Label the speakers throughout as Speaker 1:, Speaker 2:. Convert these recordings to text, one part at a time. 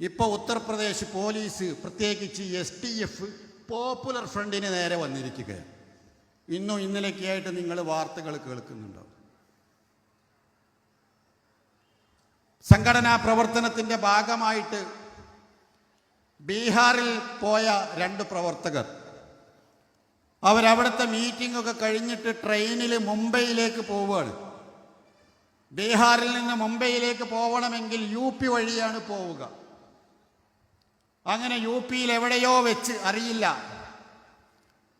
Speaker 1: ഇപ്പോൾ ഉത്തർപ്രദേശ് പോലീസ് പ്രത്യേകിച്ച് S T F popular ഫ്രണ്ടിന് നേരെ വന്നിരിക്കുകയാണ്. ഇന്നും ഇന്നലെയൊക്കെയായിട്ട് നിങ്ങൾ വാർത്തകൾ കേൾക്കുന്നുണ്ടോ? സംഘടനാ പ്രവർത്തനത്തിന്റെ ഭാഗമായിട്ട് ബീഹാറിൽ പോയ രണ്ട് പ്രവർത്തകർ. അവരവിടുത്തെ മീറ്റിംഗ് ഒക്കെ കഴിഞ്ഞിട്ട് ട്രെയിനിൽ മുംബൈയിലേക്ക് പോവുകയാണ്. ബീഹാറിൽ നിന്ന് മുംബൈയിലേക്ക് പോകണമെങ്കിൽ യു പി വഴിയാണ് പോവുക. അങ്ങനെ യു പിയിൽ എവിടെയോ വെച്ച് അറിയില്ല.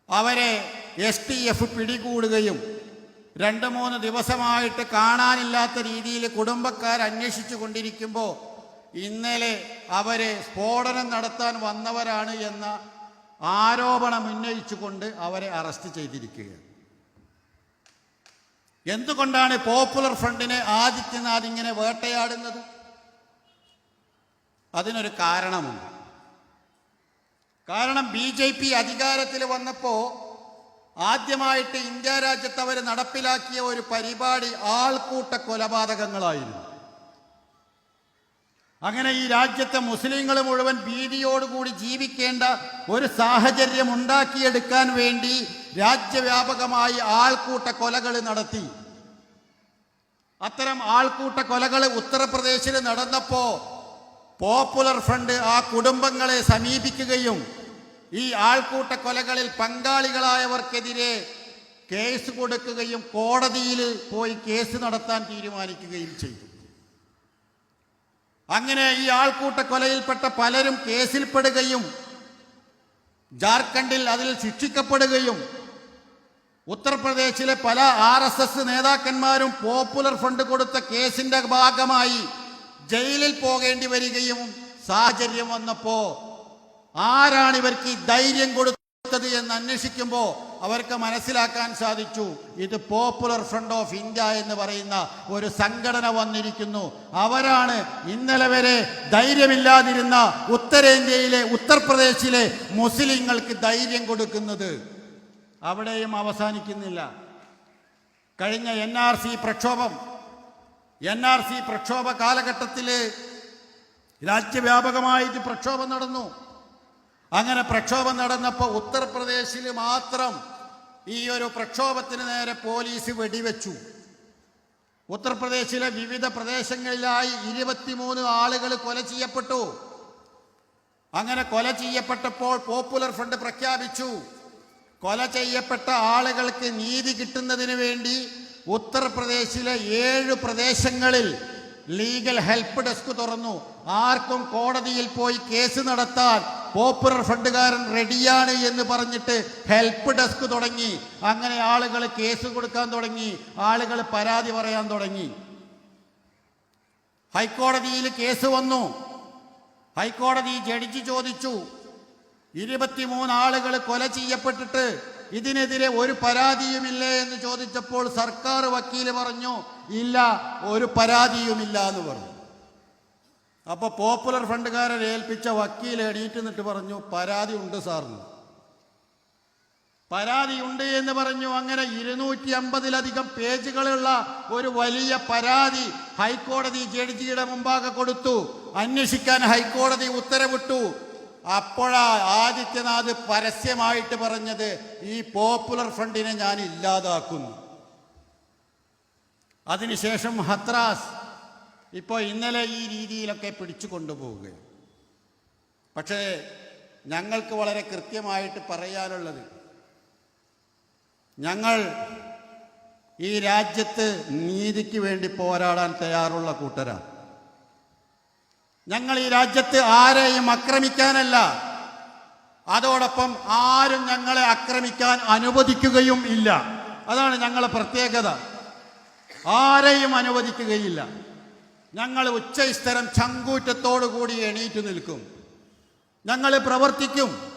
Speaker 1: അവരെ എസ് ടി എഫ് പിടികൂടുകയും രണ്ട് മൂന്ന് ദിവസമായിട്ട് കാണാനില്ലാത്ത രീതിയിൽ കുടുംബക്കാർ അന്വേഷിച്ചു കൊണ്ടിരിക്കുമ്പോൾ ഇന്നലെ അവരെ സ്ഫോടനം നടത്താൻ വന്നവരാണ് എന്ന ആരോപണം ഉന്നയിച്ചുകൊണ്ട് അവരെ അറസ്റ്റ് ചെയ്തിരിക്കുകയാണ്. എന്തുകൊണ്ടാണ് പോപ്പുലർ ഫ്രണ്ടിനെ ആദിത്യനാഥ് ഇങ്ങനെ വേട്ടയാടുന്നത്? അതിനൊരു കാരണമുണ്ട്. കാരണം ബി ജെ പി അധികാരത്തിൽ വന്നപ്പോൾ ആദ്യമായിട്ട് ഇന്ത്യ രാജ്യത്ത് അവർ നടപ്പിലാക്കിയ ഒരു പരിപാടി ആൾക്കൂട്ട കൊലപാതകങ്ങളായിരുന്നു. അങ്ങനെ ഈ രാജ്യത്തെ മുസ്ലിങ്ങൾ മുഴുവൻ ഭീതിയോടുകൂടി ജീവിക്കേണ്ട ഒരു സാഹചര്യം ഉണ്ടാക്കിയെടുക്കാൻ വേണ്ടി രാജ്യവ്യാപകമായി ആൾക്കൂട്ട കൊലകൾ നടത്തി. അത്തരം ആൾക്കൂട്ട കൊലകൾ ഉത്തർപ്രദേശിൽ നടന്നപ്പോ പോപ്പുലർ ഫ്രണ്ട് ആ കുടുംബങ്ങളെ സമീപിക്കുകയും ഈ ആൾക്കൂട്ട കൊലകളിൽ പങ്കാളികളായവർക്കെതിരെ കേസ് കൊടുക്കുകയും കോടതിയിൽ പോയി കേസ് നടത്താൻ തീരുമാനിക്കുകയും ചെയ്തു. അങ്ങനെ ഈ ആൾക്കൂട്ട കൊലയിൽപ്പെട്ട പലരും കേസിൽപ്പെടുകയും ജാർഖണ്ഡിൽ അതിൽ ശിക്ഷിക്കപ്പെടുകയും ഉത്തർപ്രദേശിലെ പല ആർ നേതാക്കന്മാരും പോപ്പുലർ ഫ്രണ്ട് കൊടുത്ത കേസിന്റെ ഭാഗമായി ജയിലിൽ പോകേണ്ടി വരികയും സാഹചര്യം വന്നപ്പോ ആരാണ് ഇവർക്ക് ധൈര്യം കൊടുത്തത് എന്ന് അന്വേഷിക്കുമ്പോൾ അവർക്ക് മനസ്സിലാക്കാൻ സാധിച്ചു. ഇത് പോപ്പുലർ ഫ്രണ്ട് ഓഫ് ഇന്ത്യ എന്ന് പറയുന്ന ഒരു സംഘടന വന്നിരിക്കുന്നു. അവരാണ് ഇന്നലെ വരെ ധൈര്യമില്ലാതിരുന്ന ഉത്തരേന്ത്യയിലെ ഉത്തർപ്രദേശിലെ മുസ്ലിങ്ങൾക്ക് ധൈര്യം കൊടുക്കുന്നത്. അവിടെയും അവസാനിക്കുന്നില്ല. കഴിഞ്ഞ എൻ പ്രക്ഷോഭം എൻ ആർ സി പ്രക്ഷോഭ കാലഘട്ടത്തിൽ രാജ്യവ്യാപകമായിട്ട് പ്രക്ഷോഭം നടന്നു. അങ്ങനെ പ്രക്ഷോഭം നടന്നപ്പോൾ ഉത്തർപ്രദേശിൽ മാത്രം ഈ ഒരു പ്രക്ഷോഭത്തിന് നേരെ പോലീസ് വെടിവെച്ചു. ഉത്തർപ്രദേശിലെ വിവിധ പ്രദേശങ്ങളിലായി ഇരുപത്തിമൂന്ന് ആളുകൾ കൊല ചെയ്യപ്പെട്ടു. അങ്ങനെ കൊല ചെയ്യപ്പെട്ടപ്പോൾ പോപ്പുലർ ഫ്രണ്ട് പ്രഖ്യാപിച്ചു. കൊല ചെയ്യപ്പെട്ട ആളുകൾക്ക് നീതി കിട്ടുന്നതിന് വേണ്ടി ഉത്തർപ്രദേശിലെ ഏഴ് പ്രദേശങ്ങളിൽ ലീഗൽ ഹെൽപ്പ് ഡെസ്ക് തുറന്നു. ആർക്കും കോടതിയിൽ പോയി കേസ് നടത്താൻ പോപ്പുലർ ഫണ്ടുകാരൻ റെഡിയാണ് എന്ന് പറഞ്ഞിട്ട് ഹെൽപ്പ് ഡെസ്ക് തുടങ്ങി. അങ്ങനെ ആളുകൾ കേസ് കൊടുക്കാൻ തുടങ്ങി. ആളുകൾ പരാതി പറയാൻ തുടങ്ങി. ഹൈക്കോടതിയിൽ കേസ് വന്നു. ഹൈക്കോടതി ജഡ്ജി ചോദിച്ചു. ഇരുപത്തിമൂന്ന് ആളുകൾ കൊല ചെയ്യപ്പെട്ടിട്ട് ഇതിനെതിരെ ഒരു പരാതിയുമില്ലേ എന്ന് ചോദിച്ചപ്പോൾ സർക്കാർ വക്കീൽ പറഞ്ഞു ഇല്ല ഒരു പരാതിയുമില്ല എന്ന് പറഞ്ഞു. അപ്പോൾ പോപ്പുലർ ഫണ്ടുകാരൻ ഏൽപ്പിച്ച വക്കീൽ എണീറ്റ് നിന്നിട്ട് പറഞ്ഞു പരാതി ഉണ്ട് സാറിന്. പരാതിയുണ്ട് എന്ന് പറഞ്ഞു അങ്ങനെ ഇരുന്നൂറ്റി അമ്പതിലധികം പേജുകളുള്ള ഒരു വലിയ പരാതി ഹൈക്കോടതി ജഡ്ജിയുടെ മുമ്പാകെ കൊടുത്തു. അന്വേഷിക്കാൻ ഹൈക്കോടതി ഉത്തരവിട്ടു. അപ്പോഴാ ആദിത്യനാഥ് പരസ്യമായിട്ട് പറഞ്ഞത് ഈ പോപ്പുലർ ഫ്രണ്ടിനെ ഞാൻ ഇല്ലാതാക്കുന്നു. അതിനുശേഷം ഹത്രാസ് ഇപ്പോൾ ഇന്നലെ ഈ രീതിയിലൊക്കെ പിടിച്ചു കൊണ്ടുപോവുകയാണ്. പക്ഷേ ഞങ്ങൾക്ക് വളരെ കൃത്യമായിട്ട് പറയാനുള്ളത് ഞങ്ങൾ ഈ രാജ്യത്ത് നീതിക്ക് വേണ്ടി പോരാടാൻ തയ്യാറുള്ള കൂട്ടരാണ്. ഞങ്ങൾ ഈ രാജ്യത്ത് ആരെയും ആക്രമിക്കാനല്ല. അതോടൊപ്പം ആരും ഞങ്ങളെ ആക്രമിക്കാൻ അനുവദിക്കുകയും ഇല്ല. അതാണ് ഞങ്ങളെ പ്രത്യേകത. ആരെയും അനുവദിക്കുകയില്ല. ഞങ്ങൾ ഉച്ചസ്ഥരം ചങ്കൂറ്റത്തോടുകൂടി എണീറ്റ് നിൽക്കും. ഞങ്ങൾ പ്രവർത്തിക്കും.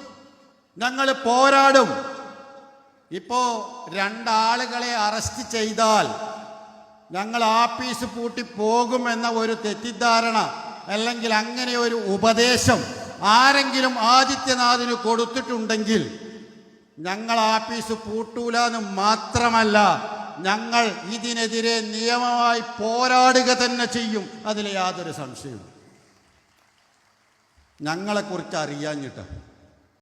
Speaker 1: ഞങ്ങൾ പോരാടും. ഇപ്പോൾ രണ്ടാളുകളെ അറസ്റ്റ് ചെയ്താൽ ഞങ്ങൾ ആപ്പീസ് പൂട്ടി പോകുമെന്ന ഒരു തെറ്റിദ്ധാരണ അല്ലെങ്കിൽ അങ്ങനെ ഒരു ഉപദേശം ആരെങ്കിലും ആദിത്യനാഥിന് കൊടുത്തിട്ടുണ്ടെങ്കിൽ ഞങ്ങൾ ആപ്പീസ് പൂട്ടൂല എന്ന് മാത്രമല്ല ഞങ്ങൾ ഇതിനെതിരെ നിയമമായി പോരാടുക തന്നെ ചെയ്യും. അതിൽ യാതൊരു സംശയവും ഞങ്ങളെക്കുറിച്ച് അറിയാഞ്ഞിട്ട്